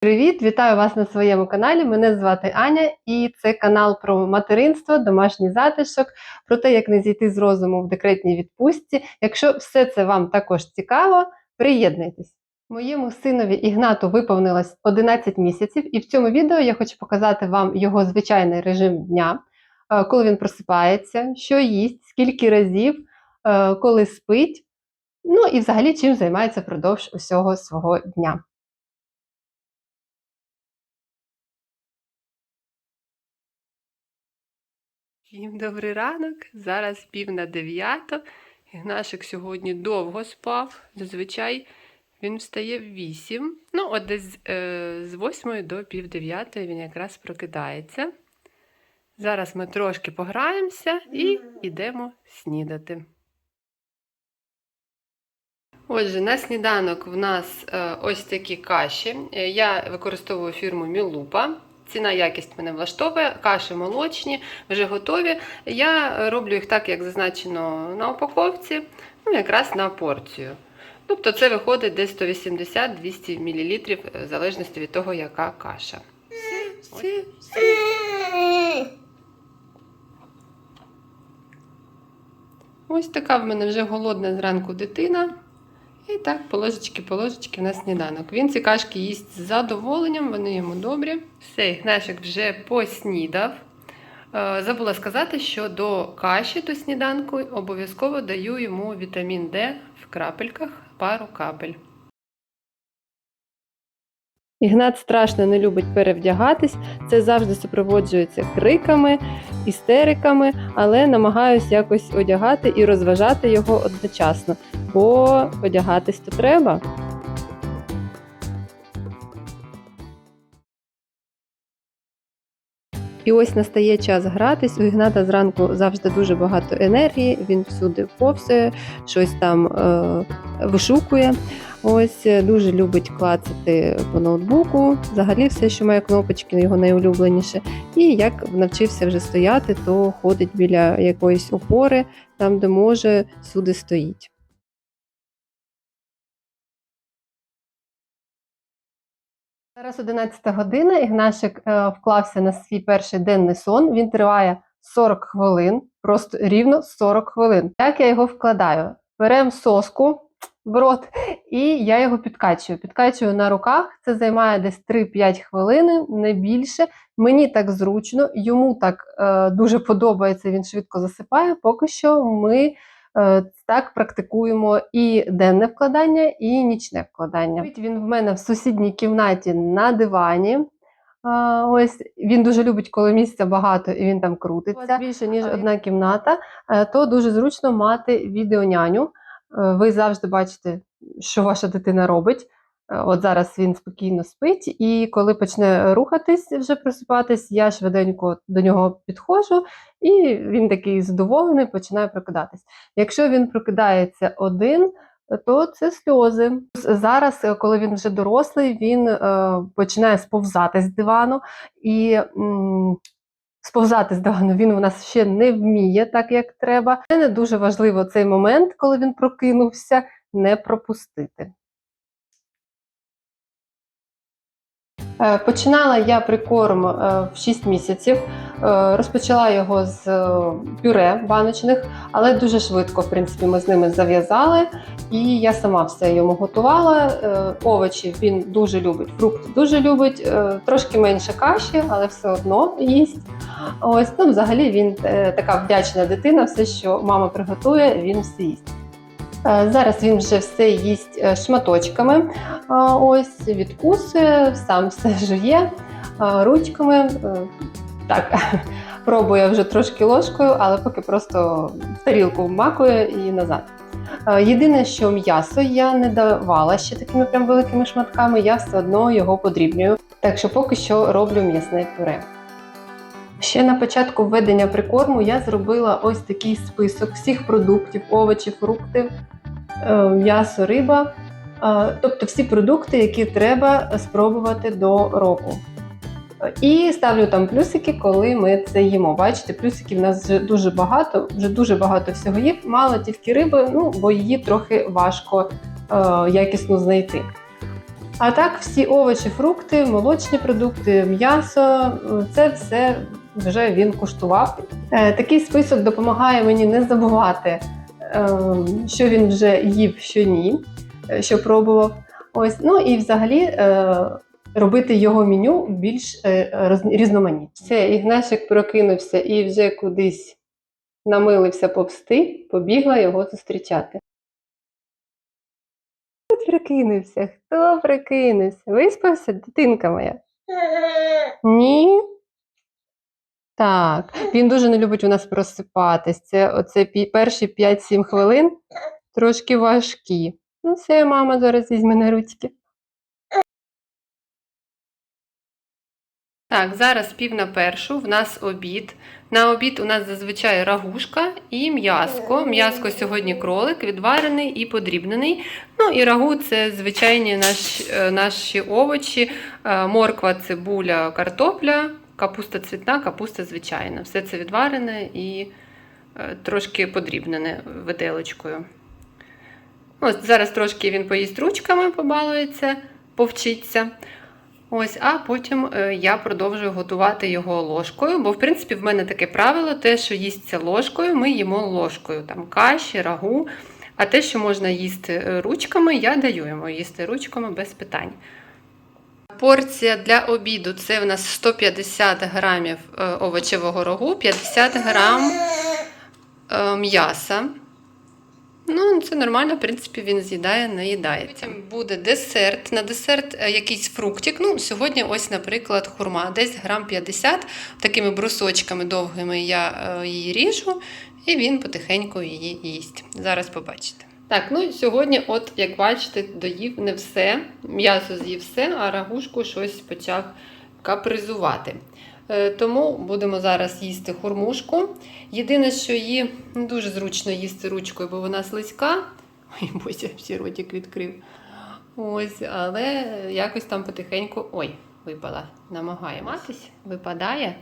Привіт, вітаю вас на своєму каналі. Мене звати Аня, і це канал про материнство, домашній затишок, про те, як не зійти з розуму в декретній відпустці. Якщо все це вам також цікаво, приєднуйтесь. Моєму синові Ігнату виповнилось 11 місяців, і в цьому відео я хочу показати вам його звичайний режим дня, е, коли він просипається, що їсть, скільки разів, е, коли спить. Ну і взагалі чим займається впродовж усього свого дня. Всім добрий ранок. Зараз пів на дев'ято. Ігнашик сьогодні довго спав. Зазвичай він встає в вісім. Ну, от десь е, з восьмої до пів дев'ятої він якраз прокидається. Зараз ми трошки пограємося і йдемо снідати. Отже, на сніданок в нас е, ось такі каші. Е, Я використовую фірму Мілупа. Ціна якість мене влаштовує, каші молочні, вже готові. Я роблю їх так, як зазначено на упаковці, ну якраз на порцію. Тобто це виходить десь 180-200 мл, в залежності від того, яка каша. Все, все. Ось така в мене вже голодна зранку дитина. І так, положечки, положечки на сніданок. Він ці кашки їсть з задоволенням, вони йому добрі. Все, Ігнашик вже поснідав. Е, Забула сказати, що до каші до сніданку обов'язково даю йому вітамін Д в крапельках, пару капель. Ігнат страшно не любить перевдягатись, це завжди супроводжується криками, істериками, але намагаюсь якось одягати і розважати його одночасно, бо одягатись то треба. І ось настає час гратись. У Ігната зранку завжди дуже багато енергії, він всюди повсує, щось там е, вишукує. Ось е, дуже любить клацати по ноутбуку. Взагалі, все, що має кнопочки, його найулюбленіше. І як навчився вже стояти, то ходить біля якоїсь опори, там, де може, всюди стоїть. Зараз 11 година. Ігнашик е, вклався на свій перший денний сон. Він триває 40 хвилин, просто рівно 40 хвилин. Як я його вкладаю? Беремо соску в рот, і я його підкачую. Підкачую на руках. Це займає десь 3-5 хвилин, не більше. Мені так зручно, йому так е, дуже подобається. Він швидко засипає. Поки що ми. Е, Так, практикуємо і денне вкладання, і нічне вкладання. Він в мене в сусідній кімнаті на дивані. А, Ось він дуже любить, коли місця багато і він там крутиться. Більше ніж одна кімната, е, то дуже зручно мати відеоняню. Е, Ви завжди бачите, що ваша дитина робить. Е, От зараз він спокійно спить, і коли почне рухатись, вже просипатись, я швиденько до нього підходжу, і він такий задоволений, починає прокидатись. Якщо він прокидається один, то це сльози. Зараз, е, коли він вже дорослий, він починає сповзати з дивану і. Сповзати з дивану він у нас ще не вміє так, як треба. Це не дуже важливо цей момент, коли він прокинувся, не пропустити. Починала я прикорм е, в 6 місяців. Е, Розпочала його з е, пюре баночних, але дуже швидко, в принципі, ми з ними зав'язали, і я сама все йому готувала. Е, Овочі він дуже любить, фрукти дуже любить, е, трошки менше каші, але все одно їсть. Ось ну, взагалі він е, така вдячна дитина, все, що мама приготує, він все їсть. Е, Зараз він вже все їсть е, шматочками. Ось відкусує, сам все жує ручками. Е, Так, пробує вже трошки ложкою, але поки просто в тарілку вмакує і назад. Е, Єдине, що м'ясо я не давала ще такими прям великими шматками, я все одно його подрібнюю. Так що поки що роблю м'ясне пюре. Ще на початку введення прикорму я зробила ось такий список всіх продуктів, овочів, фруктів, е, м'ясо, риба. Е, Тобто всі продукти, які треба спробувати до року. Е, І ставлю там плюсики, коли ми це їмо. Бачите, плюсиків в нас вже дуже багато, вже дуже багато всього є. Мало тільки риби, ну бо її трохи важко е, якісно знайти. А так, всі овочі, фрукти, молочні продукти, м'ясо це все вже він куштував. Е, Такий список допомагає мені не забувати, е, що він вже їв, що ні, е, що пробував. Ось, ну і взагалі е, робити його меню більш е, різноманітне. Все, Ігнашик прокинувся і вже кудись намилився повсти, побігла його зустрічати. Хто прикинувся? Хто прикинувся? Виспався, дитинка моя? Ні. Так, він дуже не любить у нас просипатись. Це оце перші 5-7 хвилин трошки важкі. Ну, все, мама зараз візьме на ручки. Так, зараз пів на першу, в нас обід. На обід у нас зазвичай рагушка і м'яско. М'яско сьогодні кролик, відварений і подрібнений. Ну і рагу це звичайні наші, е, наші овочі, Е, морква, цибуля, картопля, капуста цвітна, капуста звичайна. Все це відварене і е, трошки подрібнене виделочкою. Ось зараз трошки він поїсть ручками, побалується, повчиться. Ось, а потім е, я продовжую готувати його ложкою, бо в принципі в мене таке правило: те, що їсться ложкою, ми їмо ложкою. Там каші, рагу. А те, що можна їсти е, ручками, я даю йому їсти ручками без питань. Порція для обіду це в нас 150 грамів е, овочевого рагу, 50 грам е, м'яса. Ну, це нормально, в принципі, він з'їдає, наїдається. Потім буде десерт. На десерт е, якийсь фруктик. Ну, сьогодні, ось, наприклад, хурма, десь грам 50. Такими брусочками довгими я її ріжу, і він потихеньку її їсть. Зараз побачите. Так, ну сьогодні, от як бачите, доїв не все. М'ясо з'їв все, а рагушку щось почав капризувати. Е, Тому будемо зараз їсти хурмушку. Єдине, що її не дуже зручно їсти ручкою, бо вона слизька. Ой, боже, всі ротик відкрив. Ось, але якось там потихеньку. Ой, випала. Намагає матись, випадає.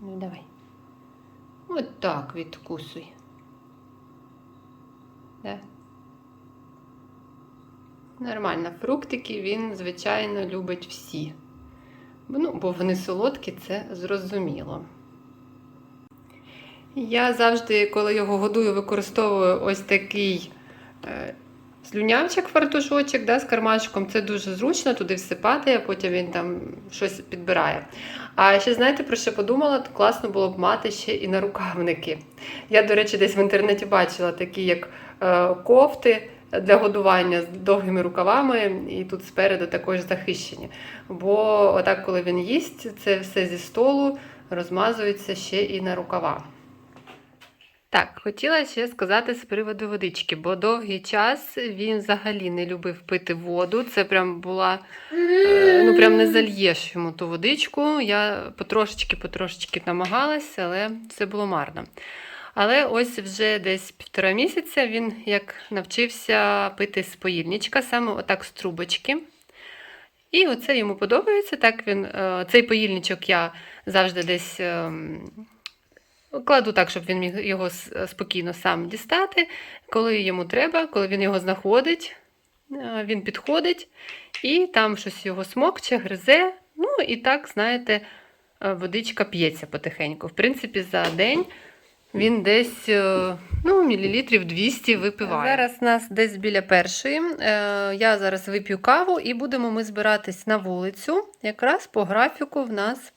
Ну, давай. От так відкусуй. Да. Нормально. Фруктики він, звичайно, любить всі. Ну, бо вони солодкі, це зрозуміло. Я завжди, коли його годую, використовую ось такий е, слюнявчик, фартушочок да, з кармашком. Це дуже зручно, туди всипати, а потім він там щось підбирає. А ще знаєте, про що подумала? То класно було б мати ще і нарукавники. Я, до речі, десь в інтернеті бачила такі, як кофти для годування з довгими рукавами, і тут спереду також захищені. Бо отак, коли він їсть, це все зі столу розмазується ще і на рукава. Так, хотіла ще сказати з приводу водички, бо довгий час він взагалі не любив пити воду. Це прям була, е, ну прям не зальєш йому ту водичку. Я потрошечки-потрошечки намагалася, але це було марно. Але ось вже десь півтора місяця він як навчився пити з поїльничка, саме отак з трубочки. І оце йому подобається. Так він, е, Цей поїльничок я завжди десь ем, кладу так, щоб він міг його спокійно сам дістати. Коли йому треба, коли він його знаходить, е, він підходить і там щось його смокче, гризе. Ну і так, знаєте, е, водичка п'ється потихеньку. В принципі, за день він десь е, ну, мілілітрів 200 випиває. Зараз нас десь біля першої. Е, Я зараз вип'ю каву і будемо ми збиратись на вулицю. Якраз по графіку в нас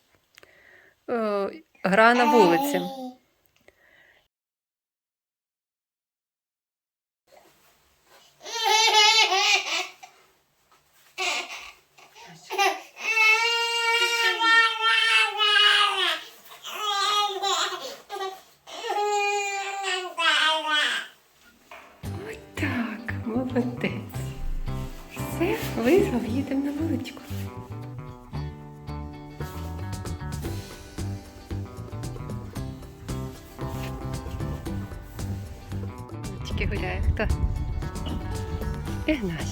е, гра на вулиці.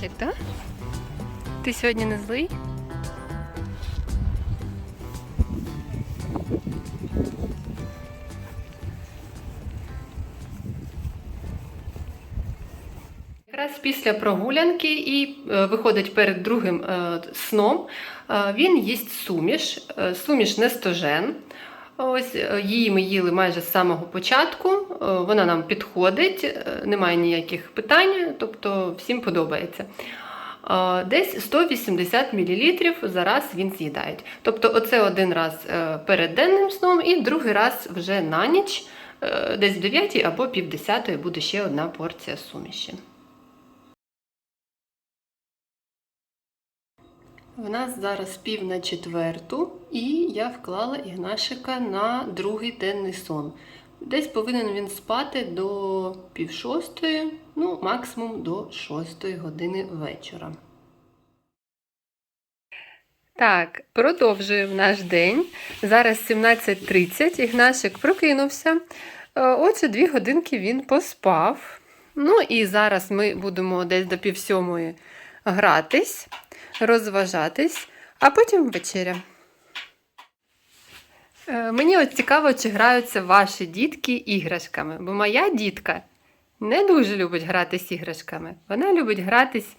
Ігнашик, так? Ти сьогодні не злий? Якраз після прогулянки і е, виходить перед другим е, сном, е, він їсть суміш, суміш нестожен. Ось е, її ми їли майже з самого початку. е, Вона нам підходить, е, немає ніяких питань, тобто всім подобається. Десь 180 мл за раз він з'їдає. Тобто, оце один раз перед денним сном і другий раз вже на ніч, десь в 9 або пів 10 буде ще одна порція суміші. В нас зараз пів на четверту, і я вклала Ігнашика на другий денний сон. Десь повинен він спати до пів шостої, ну максимум до шостої години вечора. Так, продовжуємо наш день. Зараз 17.30, Ігнашик прокинувся. Е, Отже, дві годинки він поспав. Ну і зараз ми будемо десь до пів сьомої гратись, розважатись, а потім вечеря. Е, Мені от цікаво, чи граються ваші дітки іграшками, бо моя дітка не дуже любить гратись іграшками. Вона любить гратись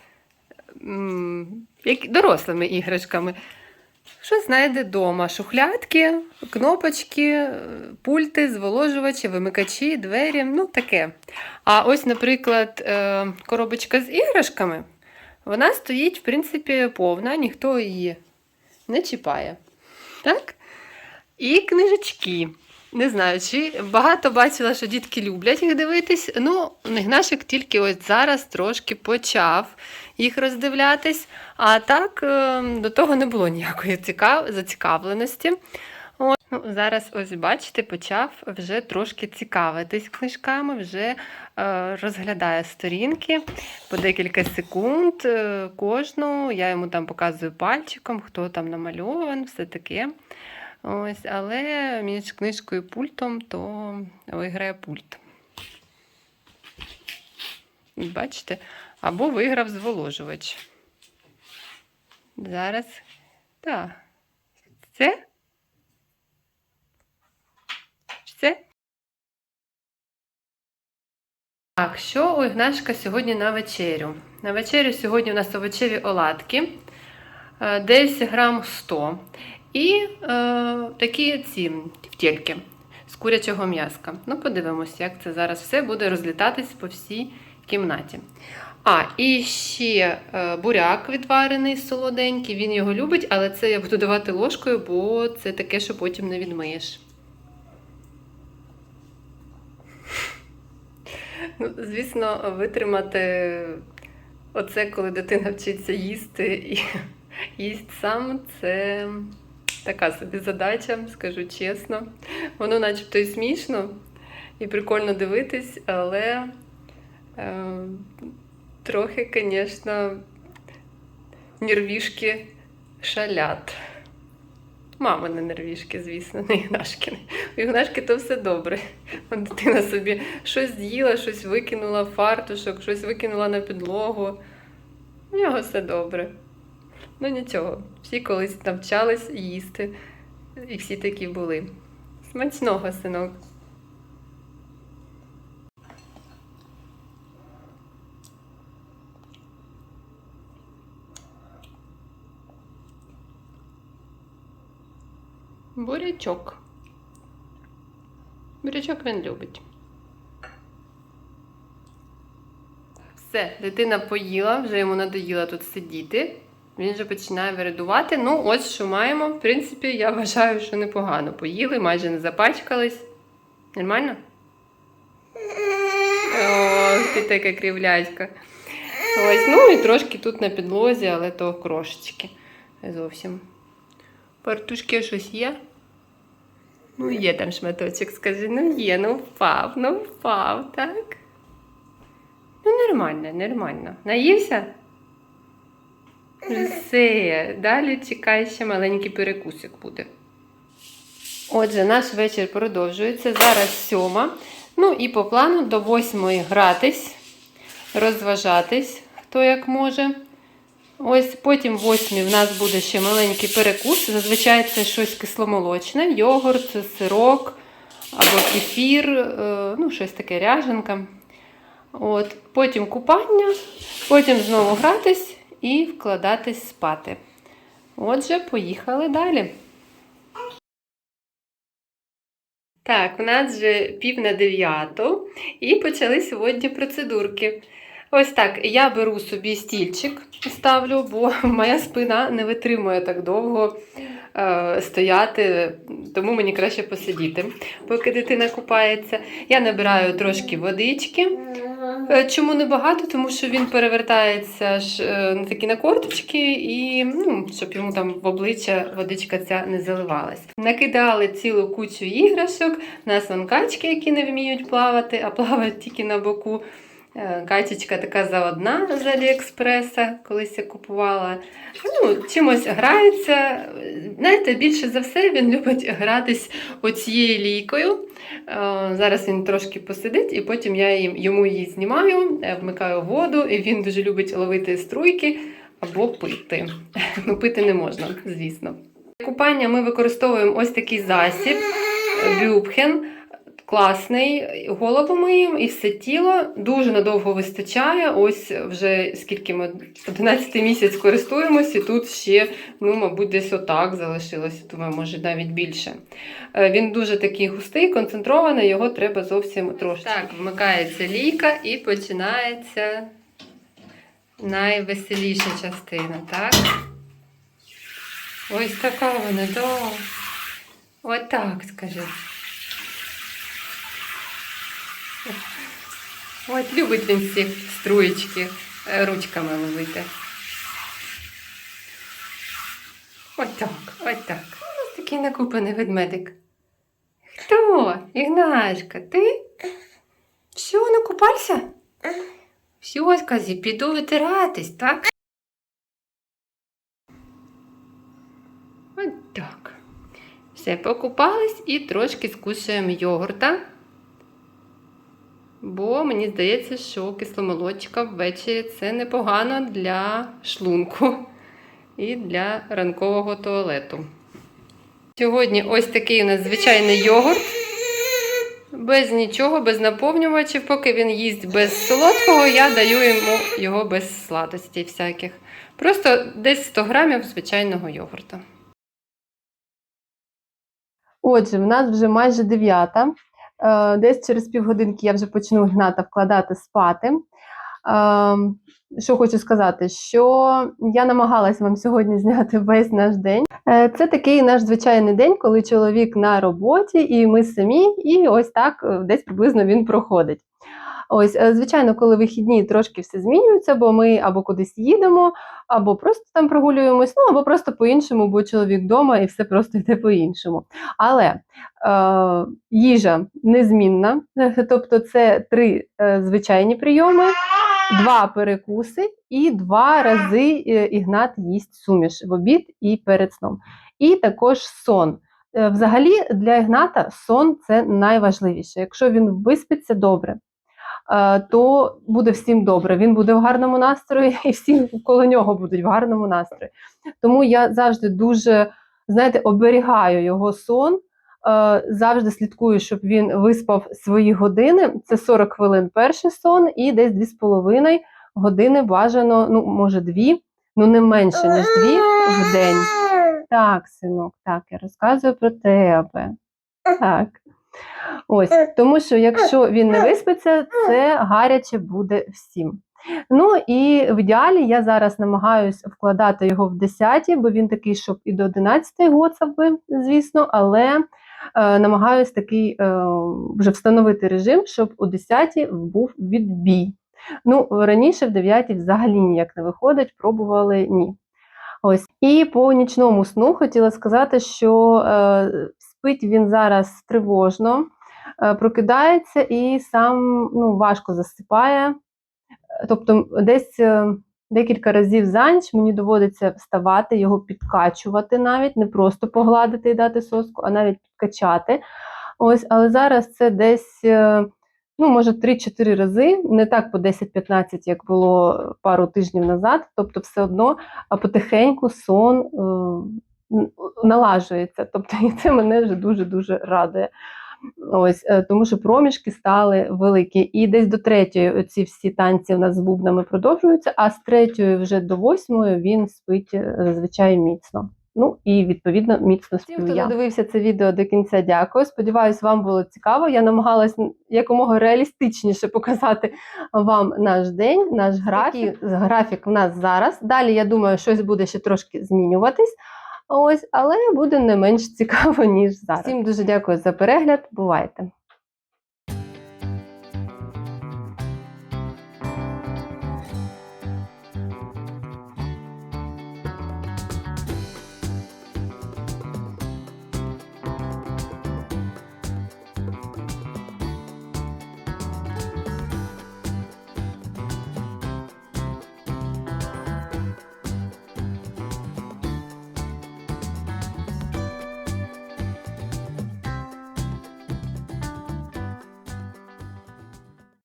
як дорослими іграшками. Що знайде вдома? Шухлядки, кнопочки, е, пульти, зволожувачі, вимикачі, двері, ну таке. А ось, наприклад, е, коробочка з іграшками, вона стоїть, в принципі, повна, ніхто її не чіпає. Так? І книжечки. Не знаю, чи багато бачила, що дітки люблять їх дивитись. Ну, Ігнашик тільки ось зараз трошки почав їх роздивлятись, а так е, до того не було ніякої цікав... зацікавленості. Ну, зараз, ось бачите, почав вже трошки цікавитись книжками, вже е, розглядає сторінки по декілька секунд е, кожну. Я йому там показую пальчиком, хто там намальований, все таке. Ось, але між книжкою і пультом то виграє пульт. Бачите? Або виграв зволожувач. Зараз. Так. Це? Так, що у Ігнашка сьогодні на вечерю? На вечерю сьогодні у нас овочеві оладки, е, десь грам 100. І е, такі ці втільки з курячого м'яска. Ну, подивимось, як це зараз все буде розлітатись по всій кімнаті. А, і ще е, буряк відварений солоденький, він його любить, але це я буду давати ложкою, бо це таке, що потім не відмиєш. Ну, звісно, витримати оце, коли дитина вчиться їсти і їсть сам, це така собі задача, скажу чесно. Воно начебто і смішно, і прикольно дивитись, але е, трохи, звісно, нервішки шалять. Мамини нервішки, звісно, не Ігнашкини. У Ігнашки то все добре. Дитина собі щось з'їла, щось викинула фартушок, щось викинула на підлогу. У нього все добре. Ну нічого, всі колись навчались їсти, і всі такі були. Смачного, синок. Бурячок. Бурячок він любить. Все, дитина поїла, вже йому надоїло тут сидіти. Він вже починає вирядувати. Ну, ось що маємо. В принципі, я вважаю, що непогано. Поїли, майже не запачкались. Нормально? О, ти така кривлячка. Ось, ну і трошки тут на підлозі, але то крошечки. Зовсім. Партушки щось є? Ну, є там шматочок, скажи, ну є, ну впав, ну впав, так? Ну, нормально, нормально. Наївся? Все, далі чекай, ще маленький перекусик буде. Отже, наш вечір продовжується. Зараз сьома. Ну і по плану до восьмої гратись, розважатись, хто як може. Ось потім восьмій в нас буде ще маленький перекус. Зазвичай це щось кисломолочне, йогурт, сирок або кефір, е, ну, щось таке ряженка. От, потім купання, потім знову гратись і вкладатись спати. Отже, поїхали далі. Так, у нас вже пів на дев'яту і почали сьогодні процедурки. Ось так, я беру собі стільчик, ставлю, бо моя спина не витримує так довго е, стояти, тому мені краще посидіти, поки дитина купається. Я набираю трошки водички. Е, Чому не багато? Тому що він перевертається ж е, на такі на корточки, і ну, щоб йому там в обличчя водичка ця не заливалась. Накидали цілу кучу іграшок, у нас вон качки, які не вміють плавати, а плавають тільки на боку. Е, Качечка така заодна з Аліекспреса, колись я купувала. Ну, чимось грається. Знаєте, більше за все він любить гратись оцією лійкою. Е, Зараз він трошки посидить, і потім я йому її знімаю, е, вмикаю воду, і він дуже любить ловити струйки або пити. Ну, пити не можна, звісно. Купання ми використовуємо ось такий засіб Бюбхен. Класний, голову миємо і все тіло дуже надовго вистачає. Ось вже скільки ми 11 місяць користуємось, і тут ще, ну, мабуть, десь отак залишилося, думаю, може навіть більше. Е, Він дуже такий густий, концентрований, його треба зовсім трошки. Так, вмикається лійка і починається найвеселіша частина, так? Ось така вона, да. Отак, скажи. От любить він ці струєчки е, ручками ловити. Отак, отак. Ось такий накупаний ведмедик. Хто? Ігнашка, ти? Все, накупався? Все, сказі, піду витиратись, так? От так. Все, покупались і трошки скушаємо йогурта. Бо мені здається, що кисломолочка ввечері це непогано для шлунку і для ранкового туалету. Сьогодні ось такий у нас звичайний йогурт. Без нічого, без наповнювачів. Поки він їсть без солодкого, я даю йому його без сладостей всяких. Просто десь 100 грамів звичайного йогурта. Отже, в нас вже майже дев'ята. Е, Десь через півгодинки я вже почну Гната вкладати спати. Е, Що хочу сказати, що я намагалась вам сьогодні зняти весь наш день. Е, Це такий наш звичайний день, коли чоловік на роботі, і ми самі, і ось так е, десь приблизно він проходить. Ось, е, звичайно, коли вихідні трошки все змінюється, бо ми або кудись їдемо, або просто там прогулюємось, ну або просто по-іншому, бо чоловік вдома і все просто йде по-іншому. Але е, їжа незмінна, тобто це три е, звичайні прийоми, два перекуси і два рази е, Ігнат їсть суміш в обід і перед сном. І також сон. Е, Взагалі для Ігната сон це найважливіше. Якщо він виспиться добре, то буде всім добре. Він буде в гарному настрої, і всі коло нього будуть в гарному настрої. Тому я завжди дуже знаєте, оберігаю його сон. е, Завжди слідкую, щоб він виспав свої години. Це 40 хвилин перший сон, і десь 2,5 години бажано, ну, може, дві, ну не менше, ніж дві в день. Так, синок, так, я розказую про тебе. Так. Ось, тому що якщо він не виспиться, це гаряче буде всім. Ну і в ідеалі я зараз намагаюся вкладати його в 10, бо він такий, щоб і до 11 гоцав би, звісно, але е, намагаюсь такий е, вже встановити режим, щоб у 10 був відбій. Ну, раніше в 9 взагалі ніяк не виходить, пробували ні. Ось. І по нічному сну хотіла сказати, що е, спить він зараз тривожно, е, прокидається і сам ну, важко засипає. Тобто, десь е, декілька разів за ніч мені доводиться вставати, його підкачувати навіть, не просто погладити і дати соску, а навіть підкачати. Ось, але зараз це десь. е, Ну, може, 3-4 рази, не так по 10-15, як було пару тижнів назад. Тобто, все одно потихеньку сон налажується. Тобто, і це мене вже дуже-дуже радує. Ось е, тому, що проміжки стали великі. І десь до третьої ці всі танці у нас з бубнами продовжуються, а з третьої вже до восьмої він спить е, зазвичай міцно. Ну і відповідно міцно сплю Всім, хто додивився це відео до кінця, дякую. Сподіваюсь, вам було цікаво. Я намагалась якомога реалістичніше показати вам наш день, наш графік. Графік в нас зараз. Далі я думаю, щось буде ще трошки змінюватись. Ось, але буде не менш цікаво, ніж зараз. Всім дуже дякую за перегляд. Бувайте!